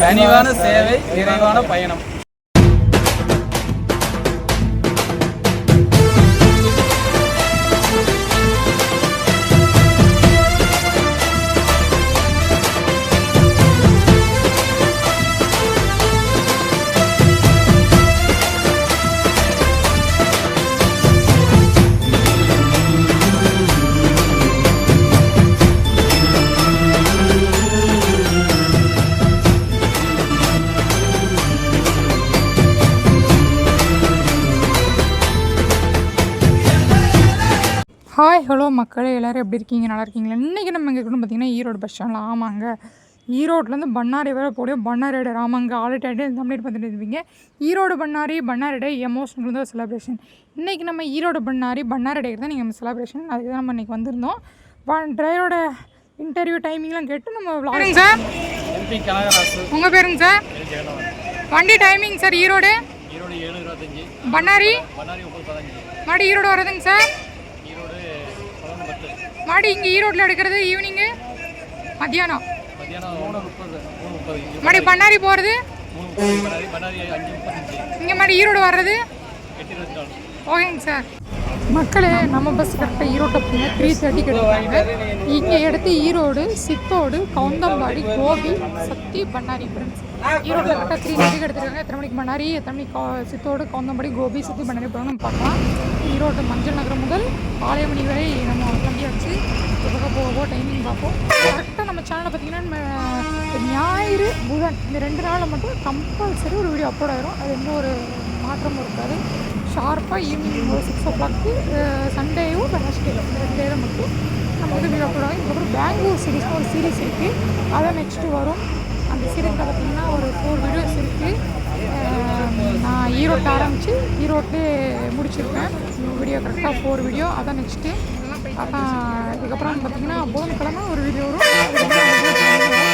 கனிவான சேவை நிறைவான பயணம். ஹலோ மக்களே எல்லோரும் எப்படி இருக்கீங்க? நல்லா இருக்கீங்களா? இன்றைக்கி நம்ம எங்கே இருக்கணும் பார்த்தீங்கன்னா ஈரோடு பஸ் ஸ்டாண்டில் ஆமாங்க. ஈரோட்லேருந்து பண்ணாரி வர போடிய பண்ணாரி டே ஆமாங்க. ஆல்ரெடி கம்ப்ளீட் பண்ணிட்டு இருப்பீங்க. ஈரோடு பண்ணாரி பண்ணாரி டே எமோஷனல் ஒரு செலிப்ரேஷன் இன்றைக்கி நம்ம ஈரோடு பண்ணாரி பண்ணாரி டே தான் நீங்கள் செலிப்ரேஷன் அதுக்கு தான் நம்ம இன்றைக்கி வந்திருந்தோம். டிரைவரோட இன்டர்வியூ டைமிங்லாம் கேட்டு நம்ம vlog- சார் உங்கள் பேருங்க சார் வண்டி டைமிங் சார் ஈரோடு? பண்ணாரி? மாடி ஈரோடு வருதுங்க சார் மாடி இங்கே ஈரோட்டில் எடுக்கிறது ஈவினிங்கு மத்தியானம். மாடி பண்ணாரி போகிறது முப்பத்தஞ்சு. இங்கே மாடி ஈரோடு வர்றது? ஓகேங்க சார் மக்களே நம்ம பஸ் கரெக்டாக ஈரோட்டை போங்க த்ரீ தேர்ட்டிக்கு எடுத்தாங்க இங்கே எடுத்து ஈரோடு சித்தோடு கவுந்தம்பாடி கோபி சக்தி பண்ணாரி ஃப்ரெண்ட்ஸ் ஈரோட்டில் கரெக்டாக த்ரீ தேர்ட்டிக்கு எடுத்துருக்காங்க எத்தனை மணிக்கு பண்ணாரி எத்தனை மணிக்கு சித்தோடு கவுந்தம்பாடி கோபி சக்தி பண்ணாரி போகிறோம் நம்ம பார்க்கலாம். ஈரோடு மஞ்சள் நகரம் முதல் ஆலயமணி வரை நம்ம வண்டியாச்சு போக போக டைமிங் பார்ப்போம். கரெக்டாக நம்ம சேனலை பார்த்தீங்கன்னா ஞாயிறு புதன் இந்த ரெண்டு நாளில் மட்டும் கம்பல்சரி ஒரு வீடியோ அப்லோட் ஆயிரும். அது எந்த ஒரு மாற்றமும் இருக்காது. ஷார்ப்பாக ஈவினிங் ஒரு சிக்ஸ் ஓ கிளாக்கு சண்டேவும் வெனஸ்டேவும் ரெண்டு டேல மட்டும் நம்ம வந்து வீடியோ அப்லோட் இதுக்கப்புறம் பெங்களூர் சீரிஸ் ஒரு சீரீஸ் இருக்குது அதான் நெக்ஸ்ட்டு வரும் அந்த சீரீஸில் பார்த்தீங்கன்னா ஒரு ஃபோர் வீடியோஸ் இருக்குது நான் ஈரோட்டில் ஆரம்பித்து ஈரோட்டிலே முடிச்சிருப்பேன் வீடியோ கரெக்டாக ஃபோர் வீடியோ அதான் நெக்ஸ்ட்டு அதான் இதுக்கப்புறம் பார்த்திங்கன்னா புதன்கிழமை ஒரு வீடியோ வரும் ஒரு வரும்.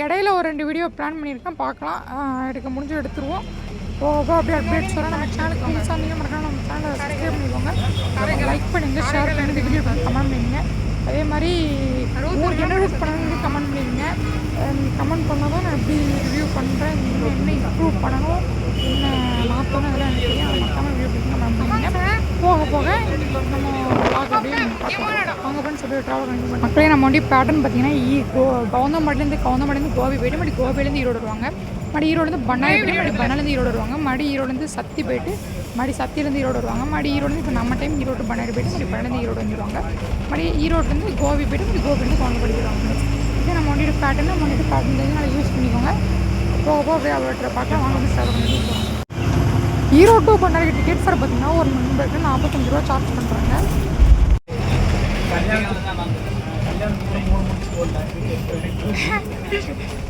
இடையில ஒரு ரெண்டு வீடியோ பிளான் பண்ணியிருக்கேன் பார்க்கலாம் எடுக்க முடிஞ்சு எடுத்துருவோம் போக போக அப்படியே அப்டேட் வரும் நம்ம சேனலுக்கு புதுசாக நீங்கள் மறக்காம நம்ம சேனலை சப்ஸ்கிரைப் பண்ணிக்கோங்க. லைக் பண்ணுங்கள் ஷேர் பண்ணுங்கள் வீடியோ கமெண்ட் பண்ணுங்க. அதே மாதிரி உங்களுக்கு என்ன யூஸ் பண்ணணும்னு கமெண்ட் பண்ணிடுங்க. கமெண்ட் பண்ணால் தான் நான் எப்படி ரிவ்யூ பண்ணுறேன் நீங்கள் என்ன இம்ப்ரூவ் பண்ணணும் என்ன மாற்றணும் அதெல்லாம் எனக்கு தெரியும். அதை மறக்காமல் ரிவ்யூ பண்ணி கமெண்ட் பண்ணுங்க போக போக நம்ம vlog அப்படியே பார்க்கலாம். ஃப்ரெண்ட்ஸ் அப்படியே ட்ராவல் பண்ணி மக்களே நம்ம வண்டி பேட்டர்ன் பார்த்தீங்கன்னா ஈ கோ கவுந்தம்பாடிலேருந்து கவுந்தம்பாடிலேருந்து கோபி போயிட்டு மறுபடி கோபிலேருந்து ஈரோடு வருவாங்க. மடி ஈரோடுலேருந்து பண்ணாரி போயிட்டு மறுபடி பண்ணாலேருந்து ஈரோடு வருவாங்க. மடி ஈரோடுலேருந்து சத்தி போயிட்டு மறுபடி சத்தியிலேருந்து ஈரோடு வருவாங்க. மடி ஈரோடு இப்போ நம்ம டைம் ஈரோடு பண்ணாரி போயிட்டு மடி பண்ணாலேருந்து ஈரோடு வந்துடுவாங்க மடி ஈரோட்லேருந்து கோபி போயிட்டு மடி கோபிலேருந்து கவுந்தம்பாடி படிக்கிறாங்க இது நம்ம வண்டியோட பேட்டர்ன் நம்ம வண்டியோட பேட்டர்ன் தெரிஞ்சு நல்லா யூஸ் பண்ணிக்கோங்க. போக போக அப்படியே அவர்கிட்ட பார்க்கலாம் வாங்க வந்து சேவை பண்ணி ஈரோ Erode to Bannari ticket fare பார்த்தீங்கன்னா ஒரு மெம்பருக்கு நாற்பத்தஞ்சு ரூபா சார்ஜ் பண்ணுறாங்க புரியல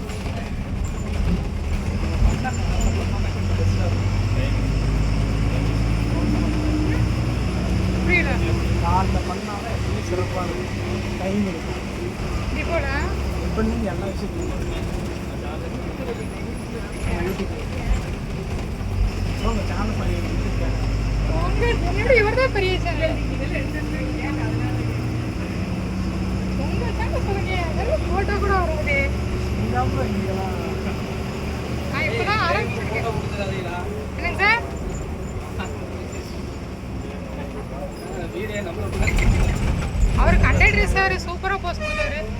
Hoş bulduk.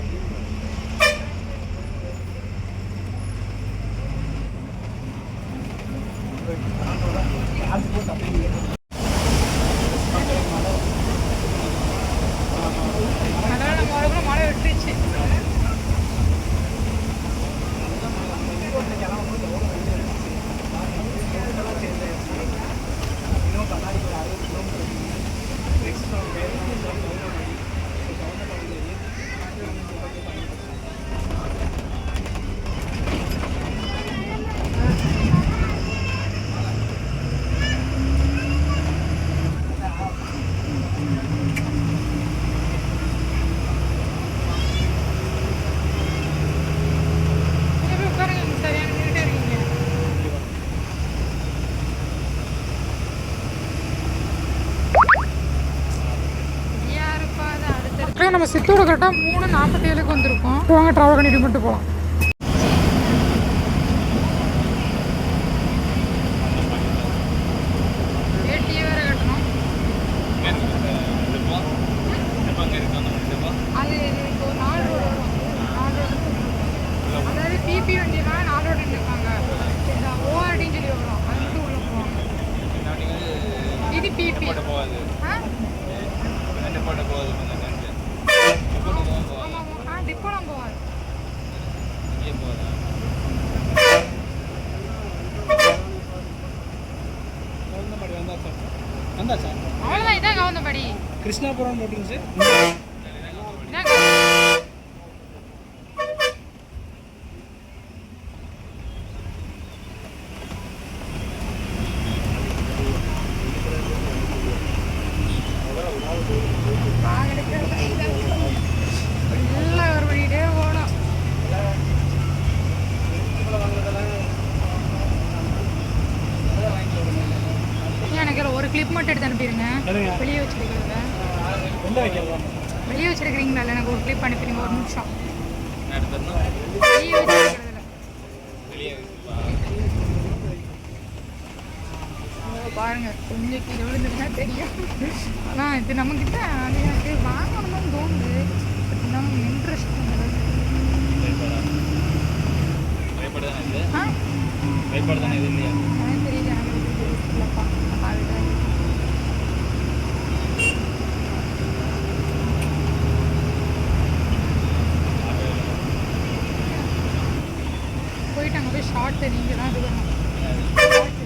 நம்ம சித்தோட கரெக்டாக மூணு நாற்பத்தி ஏழுக்கு வந்திருக்கோம். வாங்க ட்ராவல் பண்ணிட்டு மட்டும் போகலாம் வந்தாச்சா அவ்வளோதான் இதான் கவுந்தபாடி. கிருஷ்ணாபுரம் போட்டுருந்துச்சு இதான் கவுந்தபாடி. எல்லாம் ஒரு வழியிலே போகணும் ஏன் எனக்கு இதுல ஒரு கிளிப் மட்டும் எடுத்து அனுப்பிடுங்க எதுங்க? வெளியே வச்சிருக்கிறத எந்த வைக்கலாம் வெளியே வச்சிருக்கிறீங்களா இல்லை எனக்கு ஒரு கிளிப் அனுப்பிடுங்க ஒரு நிமிஷம் வெளியே வச்சிருக்கிறதுல ஓ, பாருங்க கொஞ்சம் கீழே விழுந்துருந்தா தெரியும் ஆனால் இது நம்மக்கிட்ட அது எனக்கு வாங்கணும்னு தோணுது. பட் இருந்தாலும் இன்ட்ரெஸ்ட் ஆ? தெரியலப்பா அதுதான். போயிட்டு அங்கே போய் ஷார்ட் நீங்கள் தான் இது பண்ணணும்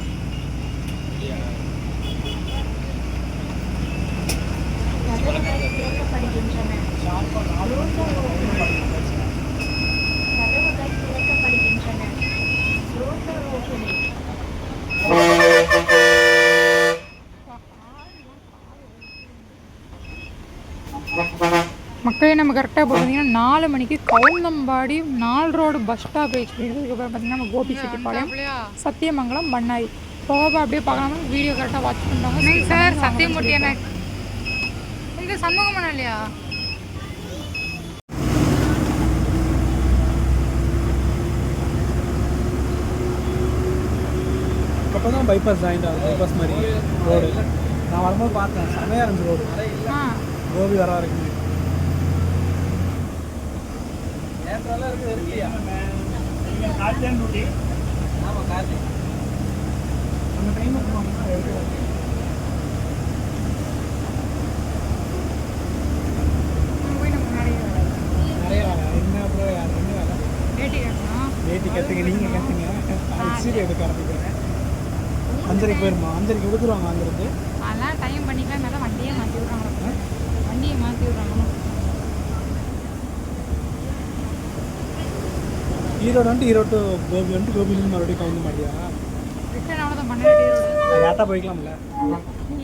மக்களே நம்ம கரெக்டாக இப்போ பார்த்தீங்கன்னா நாலு மணிக்கு கவுந்தம்பாடி நாலு ரோடு பஸ் ஸ்டாப் அப்புறம் பார்த்தீங்கன்னா நம்ம கோபி செட்டிப்பாளையம் சத்தியமங்கலம் பண்ணாரி. போக அப்படியே பார்க்காம வீடியோ கரெக்டாக வாட்ச் பண்ணுறாங்க சார் சத்தியமூர்த்தி என்ன இந்த சண்முகம் இல்லையா? அப்போ தான் பைபாஸ் ஜாயிண்ட் ஆகுது. பைபாஸ் மாதிரி ரோடு. நான் வரும்போது பார்த்தேன். செமையாக இருந்துச்சு ரோடு. ஆ. கோபி வர வரைக்கும் அந்த டைம் அங்க போய் நம்ம முன்னாடியே நிறைய வேலை என்ன அப்புறம் யார் என்ன வேலை வேட்டி கட்டணும் வேட்டி கற்றுங்க நீங்கள் கற்றுங்க சீரி எடுக்க ஆரம்பிக்கிறேன். அஞ்சரைக்கு போயிருமா? அஞ்சரைக்கு விடுத்துருவாங்க அங்கிருந்து. அதெல்லாம் டைம் பண்ணிக்கலாம். நல்லா ஈரோடு வந்துட்டு ஈரோடு கோபி வந்துட்டு கோபிலேருந்து மறுபடியும் கவுந்து மாட்டியா? ரிட்டர்ன் அவ்வளோதான் பன்னெண்டு லேட்டாக போய்க்கலாம்ல?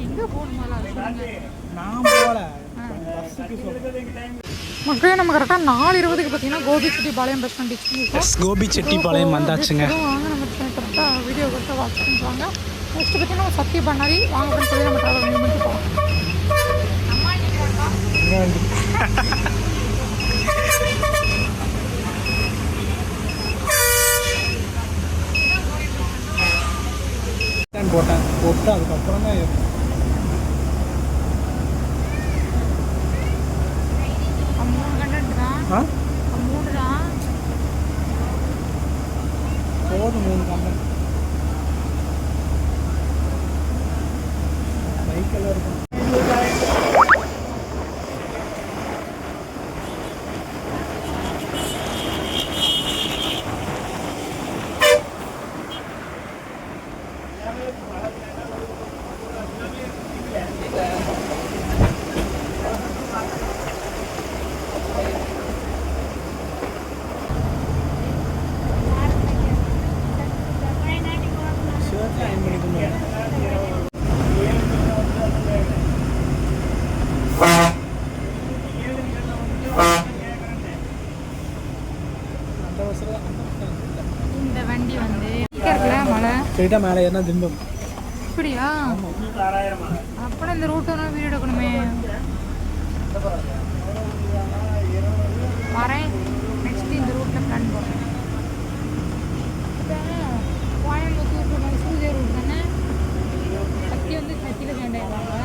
எங்கே நான் போகல. மக்களே நம்ம கரெக்டாக நாலு இருபதுக்கு பார்த்தீங்கன்னா Gobi Chettipalayam bus stand reach Gobi Chettipalayam வந்தாச்சுங்க. வாங்க நம்ம கரெக்டாக வீடியோ கரெக்டாக வாட்ச் பண்ணுவாங்க நெக்ஸ்ட் பார்த்தீங்கன்னா சத்திய பண்ணாரி. வாங்க சொல்லி நம்ம ட்ராவல் பண்ணி போகலாம் தான் போட்டேன். போட்டு அதுக்கப்புறம் தான் ஆ மூணு தான் போதும் மூணு கம்பெனி பைக்கெல்லாம் இருக்கும் ஷர்ட்டில் அயன் பண்ணி கொண்டு வரேன் அந்த அவசரம் அந்த அவசரம் இந்த வண்டி வந்து இருக்குல்ல மலை ஸ்ட்ரெயிட்டாக மேலே ஏறினா திம்பம். அப்படியா? அப்புறம் இந்த ரூட் ஒன்று வீடு எடுக்கணுமே. வரேன். நெக்ஸ்ட் இந்த ரூட்டில் பிளான் போடுறேன். கோயம்புத்தூர் மைசூர் ரூட் தானே? சக்தி வந்து சக்தியில் ஜாயின் ஆயிடுவாங்க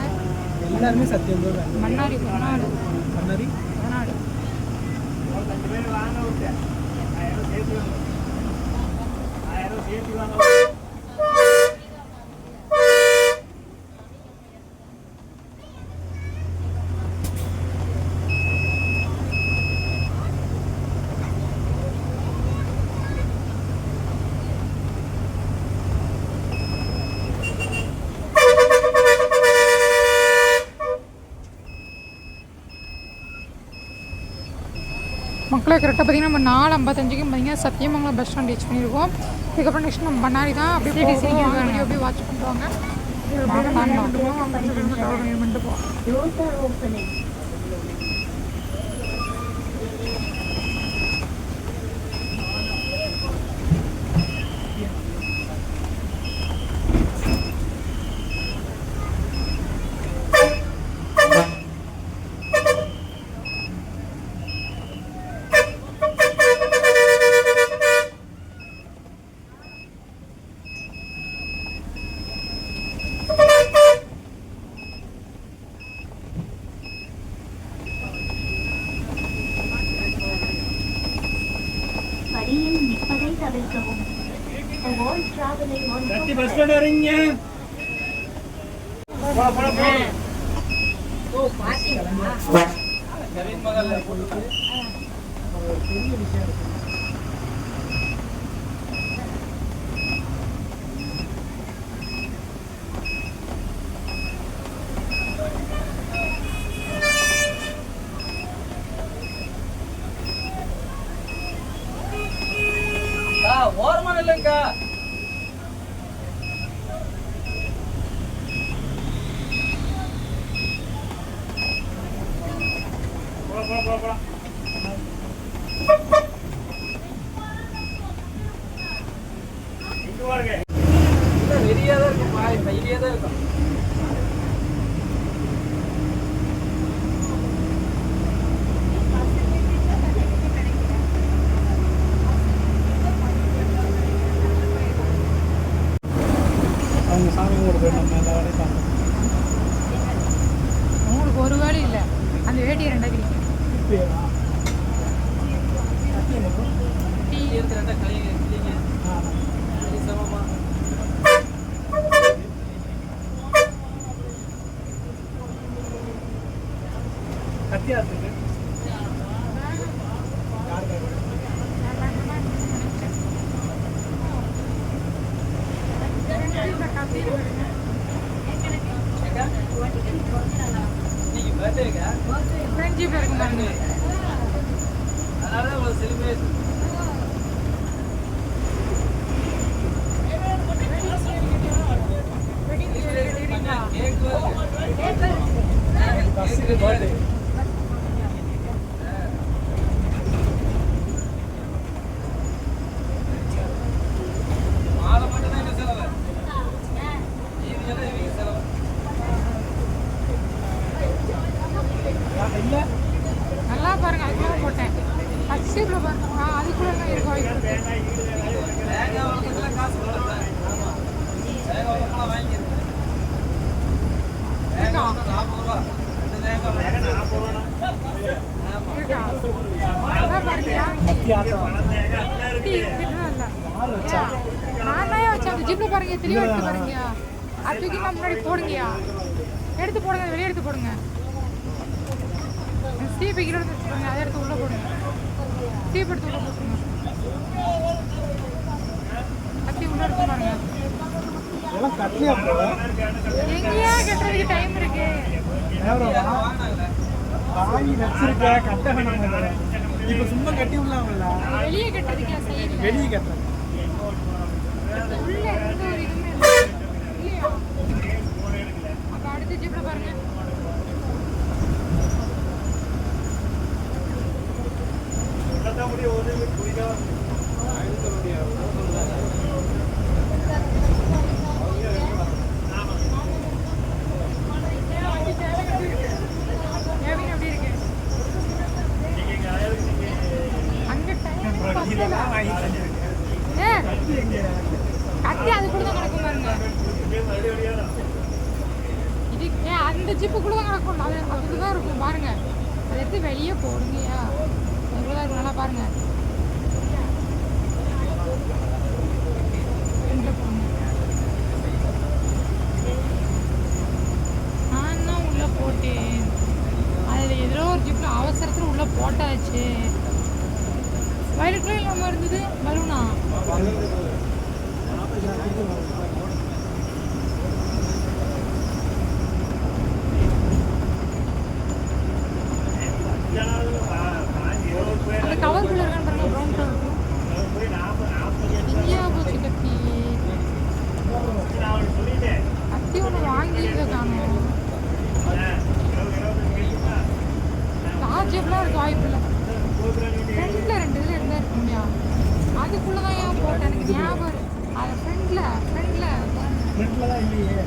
எல்லாருமே சத்தியம் தான். மன்னாரி மன்னாடு மக்களை கரெக்டாக பார்த்தீங்கன்னா நம்ம நாலு ஐம்பத்தஞ்சுக்கு பார்த்தீங்கன்னா சத்தியமங்கலம் பஸ் ஸ்டாண்ட் ரீச் பண்ணியிருக்கோம். இதுக்கப்புறம் நெக்ஸ்ட் நம்ம பண்ணாரி தான் அப்படியே வீடியோ அப்படியே வாட்ச் பண்ணுவாங்க வாங்க. நாங்கள் வந்து போவோம். கட்டி பஸ் ஸ்டாண்ட் வரீங்க பெரிய விஷயம் இருக்கு ஓரமான இல்லைங்கக்கா வெளியே தான் இருக்கும் பாய் வெளியே தான் இருக்கும் அவங்க சாமி கும்பிட்டு நம்ம எல்லா வேலையும் பார்க்கணும் உங்களுக்கு ஒரு வேலை இல்லை அந்த வேட்டியை ரெண்டாக கிடைக்கும் இப்பயா? டீ எடுத்து ரெண்டா கழிங்க கிளிங்க ஆ. கழி சமமா கத்தியாத்துக்கு யார் கையில? இன்னைக்கு பர்த்டேக்கா ஃப்ரெண்ட்ஷிப் இருக்கு பாருங்க அதனால தான் உங்களுக்கு செலிப்ரேட் கேக் பஸ்ஸுக்கு பர்த்டே மாலை மட்டும் தான் என்ன செலவு இது எல்லாம் இவங்க செலவு இல்லை நல்லா பாருங்க அதுக்குள்ள போட்டேன் ஹச்சிப்ல பாருங்க ஆ அதுக்குள்ள என்ன இருக்க வாய்ப்பு இருக்கு தேங்காய் வாங்குறதுலாம் காசு கொடுத்தேன் ஆமா தேங்காய் வாங்கலாம் வாங்கிக்கிறேன் தேங்காய் வந்து நாற்பது ரூபா ரெண்டு தேங்காய் நாற்பது ரூபா ஆமா இருக்கா அதான் பாருங்கயா கத்தியாட்டம் டீ இருக்குதுன்னா இல்ல யார் வச்சா நான் தான் வச்சேன் அந்த ஜிப்ல பாருங்க தெளிவா எடுத்து பாருங்கயா அது தூக்கி நான் முன்னாடி போடுங்கயா எடுத்து போடுங்க வெளியே எடுத்து போடுங்க சீப் கீழே எடுத்து வச்சுக்கோங்க அதை எடுத்து உள்ள போடுங்க. சீப் எடுத்து உள்ள போட்டுருங்க. கத்தி உள்ள எடுத்து பாருங்க. எங்கேயா கட்டுறதுக்கு டைம் இருக்கு. வாங்கி வச்சிருக்க கட்ட வேணாம் இப்போ சும்மா கட்டி விடலாம்ல வெளியே கட்டுறதுக்கு சைடில் வெளியே கட்டுறேன் உள்ள எந்த ஒரு இதுவுமே இல்லை இல்லையா அப்போ அடுத்த ஜிப்ல பாருங்க கேபின் எப்படி இருக்கு அங்க டைம் இதெல்லாம் வாங்கி தந்துருக்கேன் ஏ கத்தி அது கூட தான் கிடக்கும் பாருங்க இது ஏன் அந்த ஜிப்பு கூட தான் கிடக்கும் அது அதுக்கு தான் இருக்கும் பாருங்க அதை எடுத்து வெளியே போடுங்கயா எவ்வளோ இருக்கும் நல்லா பாருங்க. நான் தான் உள்ள போட்டேன். அதில் ஏதோ ஒரு ஜிப்பில் அவசரத்தில் உள்ள போட்டாச்சு. வயலுக்குள்ள இல்லாமல் இருந்தது பலூனா? ஃப்ரெண்டில் ரெண்டு இதில் இருந்தால் இருக்கும்யா. அதுக்குள்ளே தான் ஏன் போட்டேன்? எனக்கு ஞாபகம் அது ஃப்ரெண்டில் ஃப்ரெண்டில் ஃப்ரெண்டில் தான் இல்லையே.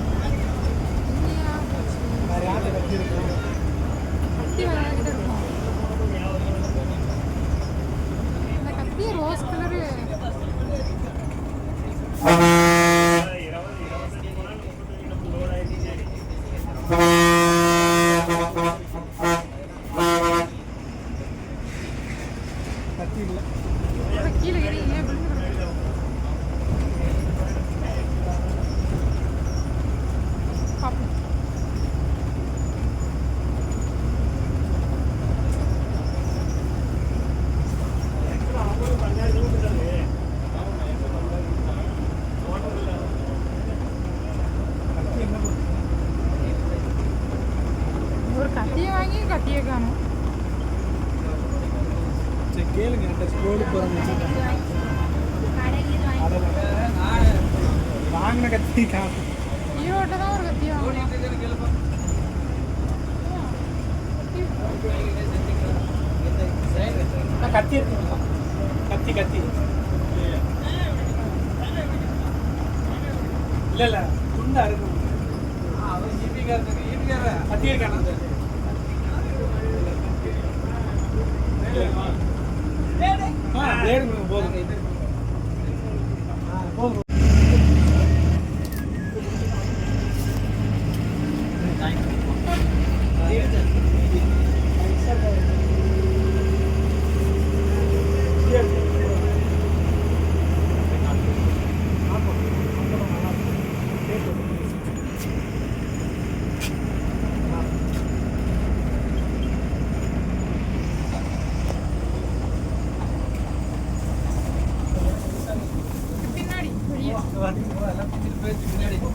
இருக்கும் அவன் ஈபிக்காரன் ஈபிக்கார பத்திரிக்கான போதும். போதும்.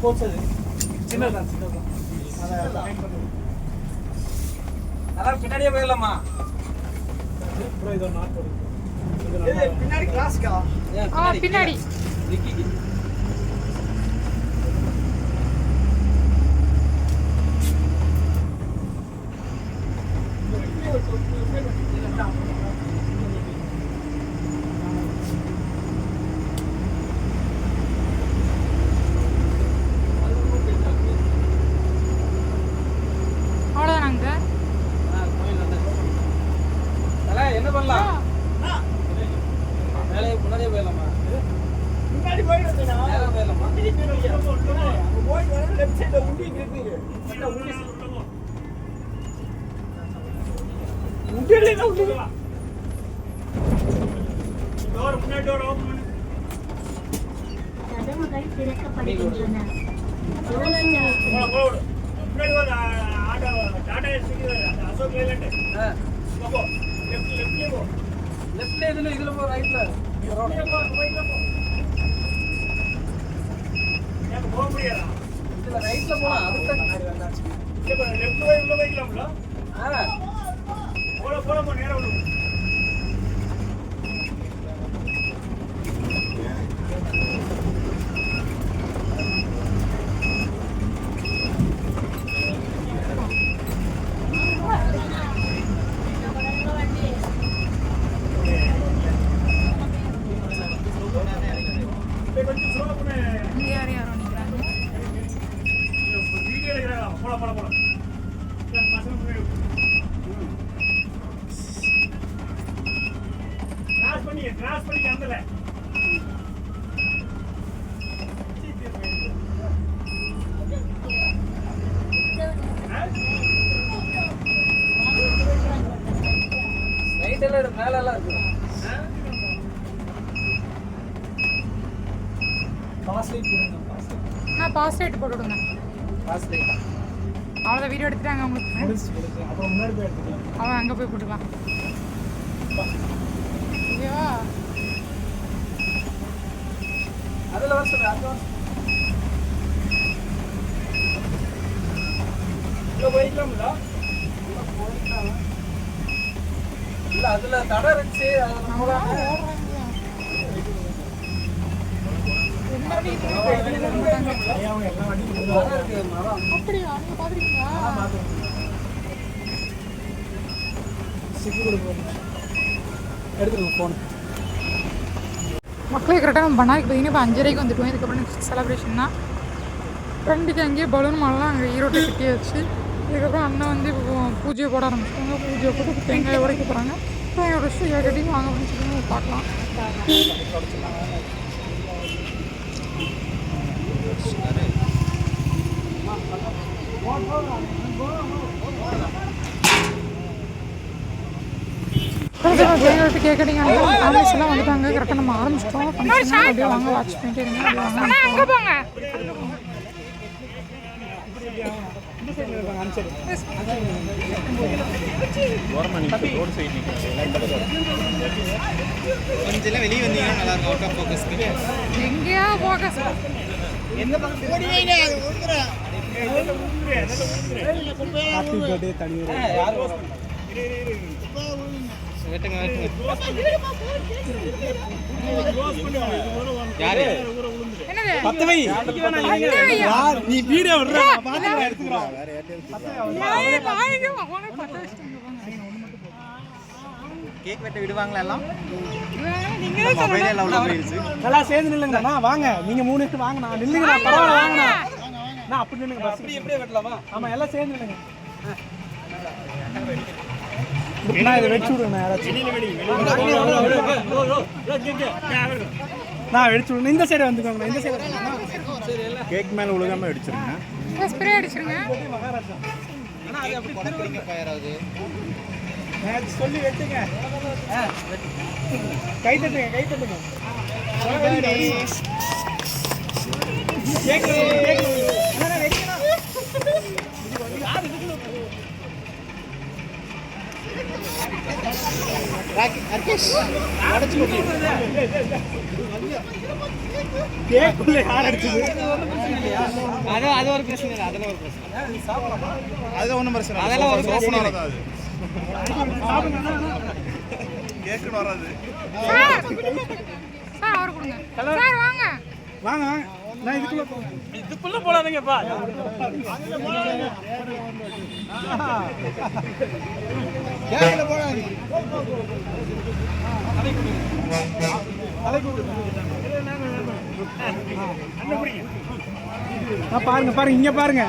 போச்சது. சின்னதான் சின்னதான். எல்லாரும் பின்னாடியே போயிடலாமா? பின்னாடி கிளாஸ்க்கா பின்னாடி. கதவுகள் திறக்கப்படுகின்றன லெஃப்ட்ல இதுல இதுல போ ரைட்ல ரோட்ல போ ரைட்ல போ நான் போக முடியல இதுல ரைட்ல போலாம் அதுக்கு லெஃப்ட் வைல போய்க்கலாம்ல ஆ. நேரம் ஏழு வருஷம் அஞ்சு வருஷம் இல்லை போயிக்கலாம்ல? இல்லை போயிக்கலாம் இல்லை அதில் தடை இருந்துச்சு அது அப்படியா? நீங்க பாத்துருக்கீங்களா சிக்கு கொடுப்போம் எடுத்துக்கோங்க போனேன் மக்களுக்கு கரெக்டாக நம்ம பண்ணால் இப்போ இப்போ அஞ்சரைக்கு வந்துட்டோம். இதுக்கப்புறம் செலப்ரேஷன் செலப்ரேஷன்னா ஃப்ரெண்டுக்கு அங்கேயே பலூன் மாலெலாம் அங்கே ஈரோட்டில் கட்டியாச்சு இதுக்கப்புறம் அண்ணன் வந்து இப்போ பூஜையை போட ஆரம்பிச்சிட்டாங்க. பூஜையை போட்டு தேங்காய் உடைக்க போகிறாங்க தேங்காய் உடைச்சு இவ்வளோ கட்டியும் வாங்க அப்படின்னு சொல்லி பார்க்கலாம். What விட்டு கேக் கட்டிங்க ஃபேமிலிஸ் எல்லாம் வந்துட்டாங்க கரெக்டாக நம்ம ஆரம்பிச்சிட்டோம் ஃபங்க்ஷன் அப்படியே வாங்க வாட்ச் பண்ணிட்டு இருங்க அப்படியே வாங்க போங்க கொஞ்சம் வெளியே வந்தீங்கன்னா நல்லா இருக்கும் அவுட் ஆஃப் ஃபோக்கஸ்க்கு எங்கேயா போக ஹாப்பி பர்த்டே வெட்டுங்க வெட்டுங்க. யாரு? என்னது? பத்து வை யார்? நீ வீடியோ விடுற. எடுத்துக்கிறோம். கேக் வெட்ட விடுவாங்களா எல்லாம்? மொபைலே லவ்ல போயிருச்சு. நல்லா சேர்ந்து நில்லுங்கண்ணா வாங்க. நீங்க மூணு பேர் வாங்க நான் நில்லுங்கண்ணா பரவாயில்ல வாங்கண்ணா நான் அப்படி நில்லுங்க பஸ். அப்படி எப்படியே வெட்டலாமா? ஆமா எல்லாம் சேர்ந்து நில்லுங்க. நான் இதை வச்சு விடுங்க யாராச்சும். நான் வெடிச்சு விடுங்க. இந்த சைடு வந்துக்கோங்க இந்த சைடு கேக் மேல உலகாம அடிச்சிருங்க ஸ்ப்ரே அடிச்சிருங்க. சொல்லி வெட்டுங்க. கை தட்டுங்க கை தட்டுங்க. கேக்கு, கேக்கு. கேக்குள்ள யார் அடிச்சது அது அது ஒரு பிரச்சனை இல்லை அதில் ஒரு பிரச்சனை அது ஒண்ணும் பிரச்சனை இல்லை. அதெல்லாம் ஒரு பிரச்சனை அது கேக்குன்னு வராது. சார் சார் அவர் கொடுங்க. சார் வாங்க. நான் இதுக்குள்ள இதுக்குள்ள பாருங்க பாருங்க இங்க பாருங்க.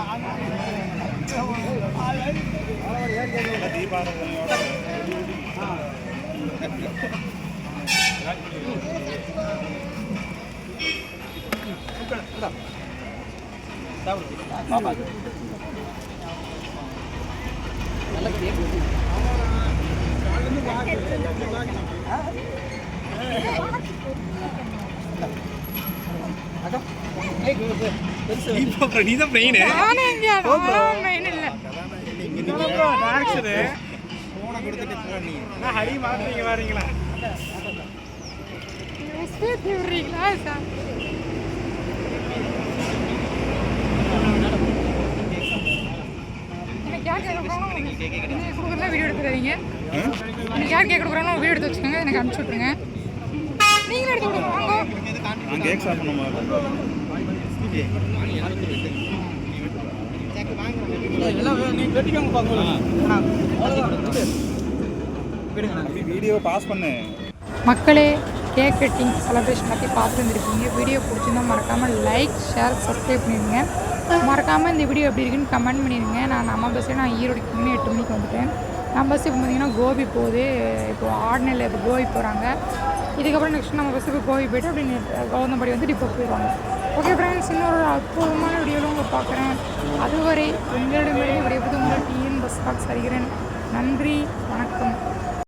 பாப்பா தான் மெயின் மெயின் இல்லை டான்ஸரு ஃபோனை கொடுத்துட்டு போ நீ நான் ஹரி மாட்டுறீங்க வரீங்களா விடுறீங்களா சார்? யார் கேட்க கொடுக்குறாங்களோ நீங்கள் கொடுக்குறதா வீடியோ எடுத்துக்காதீங்க. எனக்கு யார் கேட்க கொடுக்குறாங்களோ வீடியோ எடுத்து வச்சுக்கோங்க எனக்கு அனுப்பிச்சி விட்ருங்க நீங்களும் எடுத்து கொடுங்க வாங்க. நான் கேக் சாப்பிடணுமா? வீடியோ பாஸ் பண்ணு மக்களே கேக் கட்டிங் செலப்ரேஷன் பற்றி பார்த்துருந்துருக்கீங்க. வீடியோ பிடிச்சிருந்தா மறக்காமல் லைக் ஷேர் சப்ஸ்கிரைப் பண்ணிடுங்க. மறக்காமல் இந்த வீடியோ எப்படி இருக்குன்னு கமெண்ட் பண்ணிடுங்க. நான் நம்ம பஸ்ஸே நான் ஈரோடுக்கு இன்னும் எட்டு மணிக்கு வந்துட்டேன். நம்ம பஸ் இப்போ பார்த்தீங்கன்னா கோபி போகுது. இப்போ ஆர்டினரில் இப்போ கோபி போகிறாங்க இதுக்கப்புறம் நெக்ஸ்ட் நம்ம பஸ் இப்போ கோபி போயிட்டு அப்படி கவுந்தம்படி வந்து டிப்போ போயிடுவாங்க. ஓகே ஃப்ரெண்ட்ஸ் இன்னொரு அற்புதமான வீடியோவில் உங்களை பார்க்குறேன். அதுவரை உங்களிடமிருந்து விடைபெறுவது டிஎன் பஸ் கால் சரிகிறேன். நன்றி வணக்கம்.